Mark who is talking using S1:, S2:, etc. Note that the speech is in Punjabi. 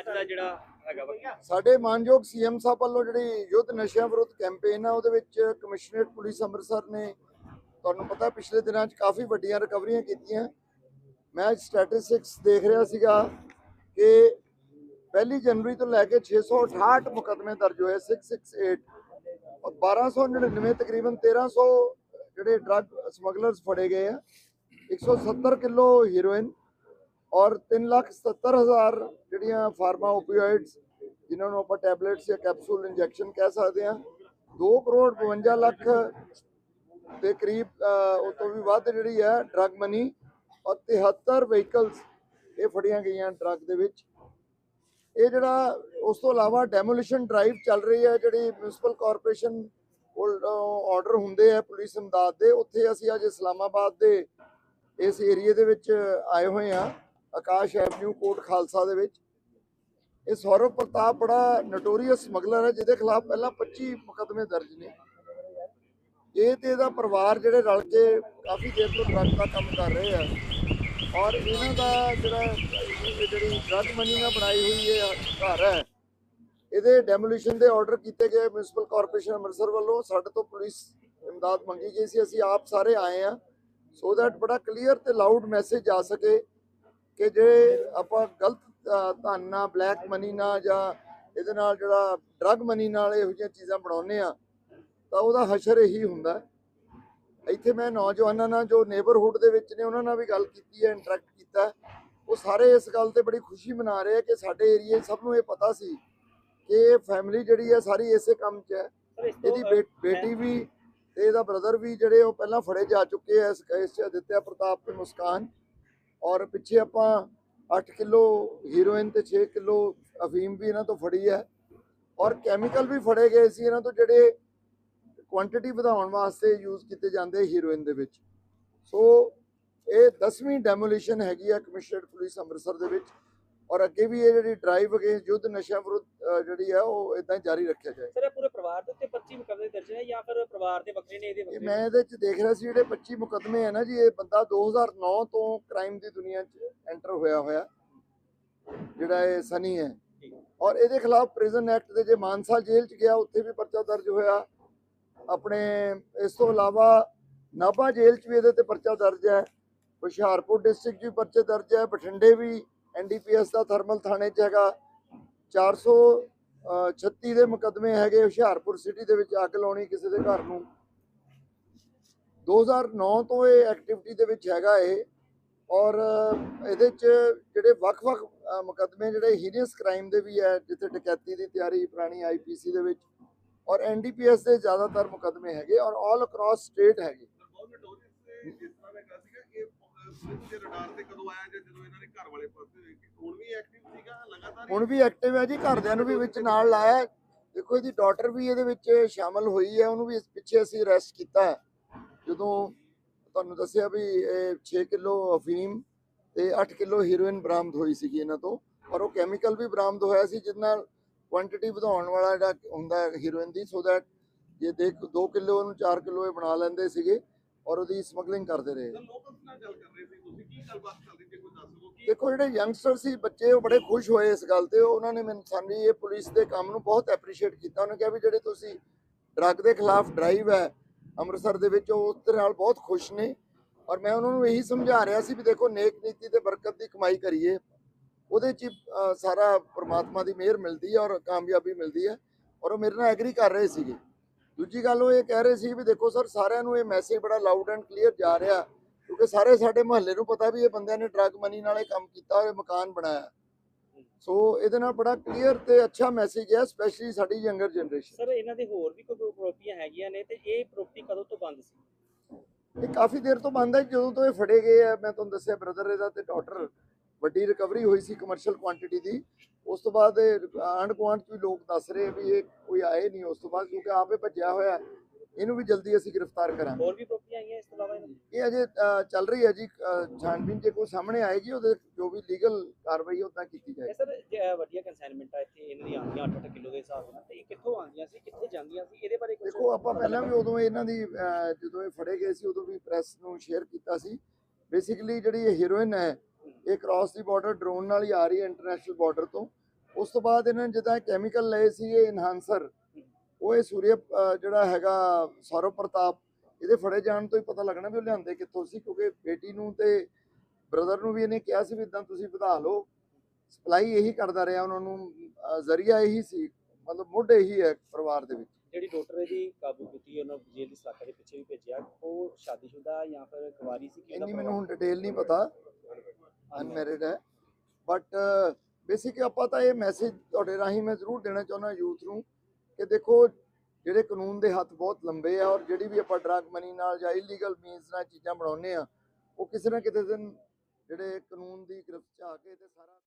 S1: ਅੱਜ ਦਾ ਜਿਹੜਾ ਹੈਗਾ ਵਾ
S2: ਸਾਡੇ ਮਾਨਯੋਗ ਸੀਐਮ ਸਾਹਿਬ ਵੱਲੋਂ ਜਿਹੜੀ ਯੁੱਧ ਨਸ਼ਿਆਂ ਵਿਰੁੱਧ ਕੈਂਪੇਨ ਆ, ਉਹਦੇ ਵਿੱਚ ਕਮਿਸ਼ਨਰੇਟ ਪੁਲਿਸ ਅੰਮ੍ਰਿਤਸਰ ਨੇ ਤੁਹਾਨੂੰ ਪਤਾ ਪਿਛਲੇ ਦਿਨਾਂ 'ਚ ਕਾਫੀ ਵੱਡੀਆਂ ਰਿਕਵਰੀਆਂ ਕੀਤੀਆਂ। ਮੈਂ ਸਟੈਟਿਸਟਿਕਸ ਦੇਖ ਰਿਹਾ ਸੀਗਾ ਕਿ ਪਹਿਲੀ ਜਨਵਰੀ ਤੋਂ ਲੈ ਕੇ 668 ਮੁਕੱਦਮੇ ਦਰਜ ਹੋਏ 668 ਔਰ 1299 ਤਕਰੀਬਨ 1300 ਜਿਹੜੇ ਡਰੱਗ ਸਮਗਲਰਸ ਫੜੇ ਗਏ ਆ। 170 ਕਿਲੋ ਹੀਰੋਇਨ ਔਰ 377000 ਜਿਹੜੀਆਂ ਫਾਰਮਾ ਓਪੀਓਇਡਸ ਜਿਨ੍ਹਾਂ ਨੂੰ ਆਪਾਂ ਟੈਬਲੇਟਸ ਜਾਂ ਕੈਪਸੂਲ ਇੰਜੈਕਸ਼ਨ ਕਹਿ ਸਕਦੇ ਹਾਂ 2 ਕਰੋੜ 52 ਲੱਖ ਦੇ ਕਰੀਬ ਉਹ ਤੋਂ ਵੀ ਵੱਧ ਜਿਹੜੀ ਹੈ ਡਰੱਗ ਮਨੀ ਔਰ 73 ਵਹੀਕਲਸ ਇਹ ਫੜੀਆਂ ਗਈਆਂ ਡਰੱਗ ਦੇ ਵਿੱਚ। ਇਹ ਜਿਹੜਾ ਉਸ ਤੋਂ ਇਲਾਵਾ ਡੈਮੋਲੀਸ਼ਨ ਡਰਾਈਵ ਚੱਲ ਰਹੀ ਹੈ, ਜਿਹੜੀ ਮਿਊਨਿਸਪਲ ਕਾਰਪੋਰੇਸ਼ਨ ਕੋਲ ਆਰਡਰ ਹੁੰਦੇ ਆ ਪੁਲਿਸ ਇਮਦਾਦ ਦੇ, ਉੱਥੇ ਅਸੀਂ ਅੱਜ ਇਸਲਾਮਾਬਾਦ ਦੇ ਇਸ ਏਰੀਏ ਦੇ ਵਿੱਚ ਆਏ ਹੋਏ ਆ ਆਕਾਸ਼ ਐਵਨਿਊ ਕੋਟ ਖਾਲਸਾ ਦੇ ਵਿੱਚ। ਇਹ ਸੌਰਵ ਪ੍ਰਤਾਪ ਬੜਾ ਨਟੋਰੀਅਸ ਸਮਗਲਰ ਹੈ, ਜਿਹਦੇ ਖਿਲਾਫ ਪਹਿਲਾਂ 25 ਮੁਕੱਦਮੇ ਦਰਜ ਨੇ। ਇਹ ਤੇ ਇਹਦਾ ਪਰਿਵਾਰ ਜਿਹੜੇ ਰਲ ਕੇ ਕਾਫੀ ਦੇਰ ਤੋਂ ਡਰੱਗ ਦਾ ਕੰਮ ਕਰ ਰਹੇ ਆ। ਔਰ ਇਹਨਾਂ ਦਾ ਜਿਹੜਾ ਜਿਹੜੀ ਡਰੱਗ ਮਨੀ ਨਾਲ ਬਣਾਈ ਹੋਈ ਇਹ ਘਰ ਹੈ। ਇਹਦੇ ਡੈਮੋਲੀਸ਼ਨ ਦੇ ਆਰਡਰ ਕੀਤੇ ਗਏ ਮਿਊਨਿਸਪਲ ਕਾਰਪੋਰੇਸ਼ਨ ਅੰਮ੍ਰਿਤਸਰ ਵੱਲੋਂ। ਸਾਡੇ ਤੋਂ ਪੁਲਿਸ ਇਮਦਾਦ ਮੰਗੀ ਗਈ ਸੀ, ਅਸੀਂ ਆਪ ਸਾਰੇ ਆਏ ਆ ਸੋ ਦੈਟ ਬੜਾ ਕਲੀਅਰ ਤੇ ਲਾਊਡ ਮੈਸੇਜ ਆ ਸਕੇ ਕਿ ਜੇ ਆਪਾਂ ਗਲਤ ਧਨ ਨਾਲ ਬਲੈਕ ਮਨੀ ਨਾਲ ਜਾਂ ਇਹਦੇ ਨਾਲ ਜਿਹੜਾ ਡਰੱਗ ਮਨੀ ਨਾਲ ਇਹੋ ਜਿਹੀਆਂ ਚੀਜ਼ਾਂ ਬਣਾਉਂਦੇ ਆ ਤਾਂ ਉਹਦਾ ਹਸ਼ਰ ਇਹੀ ਹੁੰਦਾ। ਇੱਥੇ ਮੈਂ ਨੌਜਵਾਨਾਂ ਨਾਲ ਜੋ ਨੇਬਰਹੁੱਡ ਦੇ ਵਿੱਚ ਨੇ ਉਹਨਾਂ ਨਾਲ ਵੀ ਗੱਲ ਕੀਤੀ ਹੈ ਇੰਟਰੈਕਟ ਕੀਤਾ। ਉਹ ਸਾਰੇ ਇਸ ਗੱਲ ਤੇ ਬੜੀ ਖੁਸ਼ੀ ਮਨਾ ਰਹੇ ਆ ਕਿ ਸਾਡੇ ਏਰੀਏ ਸਭ ਨੂੰ ਇਹ ਪਤਾ ਸੀ ਕਿ ਇਹ ਫੈਮਿਲੀ ਜਿਹੜੀ ਹੈ ਸਾਰੀ ਇਸੇ ਕੰਮ 'ਚ ਹੈ ਇਹਦੀ ਬੇਟੀ ਵੀ ਤੇ ਇਹਦਾ ਬ੍ਰਦਰ ਵੀ ਜਿਹੜੇ ਉਹ ਪਹਿਲਾਂ ਫੜੇ ਜਾ ਚੁੱਕੇ ਆ ਇਸ ਕੇਸ 'ਚ ਅਦਿੱਤਿਆ ਪ੍ਰਤਾਪ ਤੇ ਮੁਸਕਾਨ ਔਰ ਪਿੱਛੇ ਆਪਾਂ 8 ਕਿਲੋ ਹੀਰੋਇਨ ਤੇ 6 ਕਿਲੋ ਅਫੀਮ ਵੀ ਇਹਨਾਂ ਤੋਂ ਫੜੀ ਹੈ। ਔਰ ਕੈਮੀਕਲ ਵੀ ਫੜੇ ਗਏ ਸੀ ਇਹਨਾਂ ਤੋਂ ਜਿਹੜੇ ਕੁਆਂਟੀਟੀ ਵਧਾਉਣ ਵਾਸਤੇ ਯੂਜ਼ ਕੀਤੇ ਜਾਂਦੇ ਹੀਰੋਇਨ ਦੇ ਵਿੱਚ। ਸੋ ਇਹ 10ਵੀਂ ਡੈਮੋਲੀਸ਼ਨ ਹੈਗੀ ਆ ਕਮਿਸ਼ਨਰਡ ਪੁਲਿਸ ਅੰਮ੍ਰਿਤਸਰ ਦੇ ਵਿੱਚ। ਔਰ ਅੱਗੇ ਵੀ ਇਹ ਜਿਹੜੀ ਡਰਾਈਵ ਅਗੇਂਸਟ ਯੁੱਧ ਨਸ਼ਿਆਂ ਵਿਰੁੱਧ ਜਿਹੜੀ ਆ ਉਹ ਇਦਾਂ ਜਾਰੀ ਰੱਖਿਆ ਜਾਏ
S1: ਸਰ ਇਹ ਪੂਰੇ ਪਰਿਵਾਰ ਦੇ ਉੱਤੇ 25 ਮੁਕੱਦਮੇ ਦਰਜ ਨੇ ਜਾਂ ਫਿਰ ਪਰਿਵਾਰ ਦੇ ਵੱਖਰੇ ਨੇ ਇਹਦੇ
S2: ਇਹ
S1: ਵੱਖਰੇ
S2: ਮੈਂ ਇਹਦੇ ਚ ਦੇਖ ਰਿਹਾ ਸੀ ਜਿਹੜੇ 25 ਮੁਕੱਦਮੇ ਆ ਨਾ ਜੀ ਇਹ ਬੰਦਾ 2009 ਤੋਂ ਕ੍ਰਾਈਮ ਦੀ ਦੁਨੀਆ 'ਚ ਐਂਟਰ ਹੋਇਆ ਹੋਇਆ ਜਿਹੜਾ ਇਹ ਸਨੀ ਹੈ। ਔਰ ਇਹਦੇ ਖਿਲਾਫ ਪ੍ਰਿਜ਼ਨ ਐਕਟ ਦੇ ਜੇ ਮਾਨਸਾ ਜੇਲ੍ਹ 'ਚ ਗਿਆ ਉੱਥੇ ਵੀ ਪਰਚਾ ਦਰਜ ਹੋਇਆ। ਆਪਣੇ ਇਸ ਤੋਂ ਇਲਾਵਾ ਨਾਭਾ ਜੇਲ੍ਹ 'ਚ ਵੀ ਇਹਦੇ ਤੇ ਪਰਚਾ ਦਰਜ ਹੈ। ਹੁਸ਼ਿਆਰਪੁਰ ਡਿਸਟ੍ਰਿਕਟ 'ਚ ਵੀ ਪਰਚੇ ਦਰਜ ਹੈ ਬਠਿੰਡੇ ਵੀ ਐਨਡੀਪੀਐਸ ਦਾ ਥਰਮਲ ਥਾਣੇ 'ਚ ਹੈਗਾ। 436 ਦੇ ਮੁਕੱਦਮੇ ਹੈਗੇ ਹੁਸ਼ਿਆਰਪੁਰ ਸਿਟੀ ਦੇ ਵਿੱਚ ਅੱਗ ਲਾਉਣੀ ਕਿਸੇ ਦੇ ਘਰ ਨੂੰ। 2009 ਤੋਂ ਇਹ ਐਕਟੀਵਿਟੀ ਦੇ ਵਿੱਚ ਹੈਗਾ ਇਹ। ਔਰ ਇਹਦੇ ਚ ਜਿਹੜੇ ਵੱਖ-ਵੱਖ ਅ, ਮੁਕੱਦਮੇ ਜਿਹੜੇ ਹੀਰੀਅਸ ਕ੍ਰਾਈਮ ਦੇ ਵੀ ਹੈ ਜਿੱਥੇ ਡਕੈਤੀ ਦੀ ਤਿਆਰੀ ਪੁਰਾਣੀ ਆਈਪੀਸੀ ਦੇ ਵਿੱਚ। ਔਰ ਐਨਡੀਪੀਐਸ ਦੇ ਜ਼ਿਆਦਾਤਰ ਮੁਕੱਦਮੇ ਹੈਗੇ ਔਰ ਆਲ ਅਕ੍ਰੋਸ ਸਟੇਟ ਹੈਗੇ।
S3: ਦੇ ਰਡਾਰ ਤੇ ਕਦੋਂ ਆਇਆ ਜਾਂ ਜਦੋਂ ਇਹਨਾਂ ਨੇ ਘਰ ਵਾਲੇ ਪਾਸੇ ਹੁਣ ਵੀ ਐਕਟਿਵ ਸੀਗਾ, ਲਗਾਤਾਰ
S2: ਹੁਣ ਵੀ ਐਕਟਿਵ ਹੈ ਜੀ, ਘਰਦਿਆਂ ਨੂੰ ਵੀ ਵਿੱਚ ਨਾਲ ਲਾਇਆ। ਦੇਖੋ, ਇਹਦੀ ਡਾਟਰ ਵੀ ਇਹਦੇ ਵਿੱਚ ਸ਼ਾਮਲ ਹੋਈ ਹੈ ਉਹਨੂੰ ਵੀ ਇਸ ਪਿੱਛੇ ਅਸੀਂ ਅਰੈਸਟ ਕੀਤਾ। ਹੈ। ਜਦੋਂ ਤੁਹਾਨੂੰ ਦੱਸਿਆ ਵੀ 6 ਕਿਲੋ ਅਫੀਮ ਤੇ 8 ਕਿਲੋ ਹੀਰੋਇਨ ਬਰਾਮਦ ਹੋਈ ਸੀਗੀ ਇਹਨਾਂ ਤੋਂ। ਔਰ ਉਹ ਕੈਮੀਕਲ ਵੀ ਬਰਾਮਦ ਹੋਇਆ ਸੀ, ਜਿਹਦੇ ਨਾਲ ਕੁਆਂਟੀਟੀ ਵਧਾਉਣ ਵਾਲਾ ਜਿਹੜਾ ਹੁੰਦਾ ਹੀਰੋਇਨ ਦੀ ਸੋ ਦੈਟ ਜੇ ਦੇਖ 2 ਕਿਲੋ ਉਹਨੂੰ 4 ਕਿਲੋ ਇਹ ਬਣਾ ਲੈਂਦੇ ਸੀਗੇ ਔਰ ਉਹਦੀ ਸਮਗਲਿੰਗ ਕਰਦੇ ਰਹੇ। ਦੇਖੋ ਜਿਹੜੇ ਯੰਗਸਟਰ ਸੀ ਬੱਚੇ ਉਹ ਬੜੇ ਖੁਸ਼ ਹੋਏ ਇਸ ਗੱਲ ਤੇ। ਉਹਨਾਂ ਨੇ ਮੈਨੂੰ ਸਾਨੂੰ ਇਹ ਪੁਲਿਸ ਦੇ ਕੰਮ ਨੂੰ ਬਹੁਤ ਐਪਰੀਸ਼ੀਏਟ ਕੀਤਾ। ਉਹਨੇ ਕਿਹਾ ਵੀ ਜਿਹੜੇ ਤੁਸੀਂ ਡਰੱਗ ਦੇ ਖਿਲਾਫ ਡਰਾਈਵ ਹੈ ਅੰਮ੍ਰਿਤਸਰ ਦੇ ਵਿੱਚ ਉਹ ਉਸ ਨਾਲ ਬਹੁਤ ਖੁਸ਼ ਨੇ। ਔਰ ਮੈਂ ਉਹਨਾਂ ਨੂੰ ਇਹੀ ਸਮਝਾ ਰਿਹਾ ਸੀ ਵੀ ਦੇਖੋ ਨੇਕ ਨੀਤੀ ਤੇ ਬਰਕਤ ਦੀ ਕਮਾਈ ਕਰੀਏ। ਉਹਦੇ ਚ ਸਾਰਾ ਪ੍ਰਮਾਤਮਾ ਦੀ ਮਿਹਰ ਮਿਲਦੀ ਹੈ ਔਰ ਕਾਮਯਾਬੀ ਮਿਲਦੀ ਹੈ। ਔਰ ਉਹ ਮੇਰੇ ਨਾਲ ਐਗਰੀ ਕਰ ਰਹੇ ਸੀਗੇ। ਦੂਜੀ ਗੱਲ ਉਹ ਇਹ ਕਹਿ ਰਹੇ ਸੀ ਵੀ ਦੇਖੋ ਸਰ ਸਾਰਿਆਂ ਨੂੰ ਇਹ ਮੈਸੇਜ ਬੜਾ ਲਾਊਡ ਐਂਡ ਕਲੀਅਰ ਜਾ ਰਿਹਾ ਕਿਉਂਕਿ ਸਾਰੇ ਸਾਡੇ ਮੁਹੱਲੇ ਨੂੰ ਪਤਾ ਵੀ ਇਹ ਬੰਦਿਆਂ ਨੇ ਡਰੱਗ ਮਨੀ ਨਾਲ ਇਹ ਕੰਮ ਕੀਤਾ ਇਹ ਮਕਾਨ ਬਣਾਇਆ। ਸੋ ਇਹਦੇ ਨਾਲ ਬੜਾ ਕਲੀਅਰ ਤੇ ਅੱਛਾ ਮੈਸੇਜ ਹੈ ਸਪੈਸ਼ਲੀ ਸਾਡੀ ਯੰਗਰ ਜਨਰੇਸ਼ਨ
S1: ਸਰ ਇਹਨਾਂ ਦੇ ਹੋਰ ਵੀ ਕੋਈ ਪ੍ਰੋਪਰਟੀਆਂ ਹੈਗੀਆਂ ਨੇ ਤੇ ਇਹ ਪ੍ਰੋਪਰਟੀ ਕਦੋਂ ਤੋਂ ਬੰਦ ਸੀ?
S2: ਇਹ ਕਾਫੀ ਦੇਰ ਤੋਂ ਬੰਦ ਹੈ ਜਦੋਂ ਤੋਂ ਇਹ ਫੜੇ ਗਏ ਆ ਮੈਂ ਤੁਹਾਨੂੰ ਦੱਸਿਆ ਬ੍ਰਦਰ ਇਹਦਾ ਤੇ ਡਾਟਰ ਵੱਡੀ ਰਿਕਵਰੀ ਹੋਈ ਸੀ ਕਮਰਸ਼ੀਅਲ ਕੁਆਂਟੀਟੀ ਦੀ। ਉਸ ਤੋਂ ਬਾਅਦ ਗੁਆਂਢ ਚ ਵੀ ਲੋਕ ਦੱਸ ਰਹੇ ਵੀ ਇਹ ਕੋਈ ਆਏ ਨਹੀਂ ਉਸ ਤੋਂ ਬਾਅਦ ਕਿਉਂਕਿ ਆਪੇ ਭੱਜਿਆ ਹੋਇਆ। ਇਹਨੂੰ ਵੀ ਜਲਦੀ ਅਸੀਂ ਗ੍ਰਿਫਤਾਰ ਕਰਾਂਗੇ।
S1: ਹੋਰ ਵੀ ਪ੍ਰੋਪਰਟੀਆਂ ਹੈਗੀਆਂ ਇਸ ਤੋਂ ਇਲਾਵਾ?
S2: ਇਹ ਅਜੇ ਚੱਲ ਰਹੀ ਹੈ ਜੀ। ਛਾਣਬੀਨ ਜੇ ਕੋਈ ਸਾਹਮਣੇ ਆਏਗੀ ਉਹਦੇ ਜੋ ਵੀ ਲੀਗਲ ਕਾਰਵਾਈ ਉਦਾਂ ਕੀਤੀ
S1: ਇਹ
S2: ਜਾਏਗੀ
S1: ਸਰ ਵੱਡੀਆਂ ਕਨਸਾਈਨਮੈਂਟ ਇੱਥੇ ਇਹਨਾਂ ਦੀ ਆਉਂਦੀਆਂ 8-8 ਕਿਲੋ ਦੇ ਹਿਸਾਬ ਨਾਲ ਤੇ ਇਹ ਕਿੱਥੋਂ ਆਉਂਦੀਆਂ ਸੀ ਕਿੱਥੇ ਜਾਂਦੀਆਂ ਸੀ ਇਹਦੇ ਬਾਰੇ
S2: ਦੇਖੋ ਆਪਾਂ ਪਹਿਲਾਂ ਵੀ ਉਦੋਂ ਇਹਨਾਂ ਦੀ ਜਦੋਂ ਇਹ ਫੜੇ ਗਏ ਸੀ ਉਦੋਂ ਵੀ ਪ੍ਰੈਸ ਨੂੰ ਸ਼ੇਅਰ ਕੀਤਾ ਸੀ। ਬੇਸਿਕਲੀ ਜਿਹੜੀ ਇਹ ਹੀਰੋਇਨ ਹੈ ਇਹ ਕ੍ਰਾਸ ਦੀ ਬਾਰਡਰ ਡਰੋਨ ਨਾਲ ਹੀ ਆ ਰਹੀ ਹੈ ਇੰਟਰਨੈਸ਼ਨਲ ਬਾਰਡਰ ਤੋਂ। ਉਸ ਤੋਂ ਬਾਅਦ ਇਹਨਾਂ ਨੇ ਜਿੱਦਾਂ ਕੈਮੀਕਲ ਲਏ ਸੀ ਇਹ ਇਨਹਾਂਸਰ ਉਹ ਇਹ ਅਹ, ਜਿਹੜਾ ਹੈਗਾ ਸੌਰਵ ਪ੍ਰਤਾਪ ਇਹਦੇ ਫੜੇ ਜਾਣ ਤੋਂ ਹੀ ਪਤਾ ਲੱਗਣਾ ਵੀ ਉਹ ਲਿਆਂਦੇ ਕਿੱਥੋਂ ਸੀ ਕਿਉਂਕਿ ਬੇਟੀ ਨੂੰ ਤੇ ਬ੍ਰਦਰ ਨੂੰ ਵੀ ਇਹਨੇ ਕਿਹਾ ਸੀ ਵੀ ਇਦਾਂ ਤੁਸੀਂ ਵਧਾ ਲਓ। ਸਪਲਾਈ ਇਹੀ ਕਰਦਾ ਰਿਹਾ ਉਹਨਾਂ ਨੂੰ ਜ਼ਰੀਆ ਇਹੀ ਸੀ ਮਤਲਬ ਮੁੱਢ ਇਹੀ ਹੈ ਪਰਿਵਾਰ ਦੇ ਵਿੱਚ।
S1: ਜਿਹੜੀ ਡਾਕਟਰ ਦੀ ਕਾਬੂ ਕੀਤੀ ਉਹਨਾਂ ਜੇਲ੍ਹ ਦੀ ਸਲਾਖਾ ਦੇ ਪਿੱਛੇ ਵੀ ਭੇਜਿਆ ਉਹ ਸ਼ਾਦੀशुदा ਜਾਂ ਫਿਰ ਕੁਵਾਰੀ ਸੀ ਕਿ
S2: ਮੈਨੂੰ ਹੁਣ ਡਿਟੇਲ ਨਹੀਂ ਪਤਾ। ਅਨਮੈਰਿਡ ਹੈ। ਬਟ ਬੇਸਿਕ ਆਪਾਂ ਤਾਂ ਇਹ ਮੈਸੇਜ ਤੁਹਾਡੇ ਰਾਹੀਂ ਮੈਂ ਜ਼ਰੂਰ ਦੇਣਾ ਚਾਹੁੰਦਾ ਯੂਥ ਨੂੰ ਕਿ ਦੇਖੋ, ਜਿਹੜੇ ਕਾਨੂੰਨ ਦੇ ਹੱਥ ਬਹੁਤ ਲੰਬੇ ਆ ਔਰ ਜਿਹੜੀ ਵੀ ਆਪਾਂ ਡਰਗ ਮਨੀ ਨਾਲ ਜਾਂ ਇਲੀਗਲ ਮੀਨਸ ਨਾਲ ਚੀਜ਼ਾਂ ਬਣਾਉਂਦੇ ਆ, ਉਹ ਕਿਸੇ ਨਾ ਕਿਸੇ ਦਿਨ ਜਿਹੜੇ ਕਾਨੂੰਨ ਦੀ ਗ੍ਰਿਫਤ ਚ ਆ ਕੇ ਤੇ ਸਾਰਾ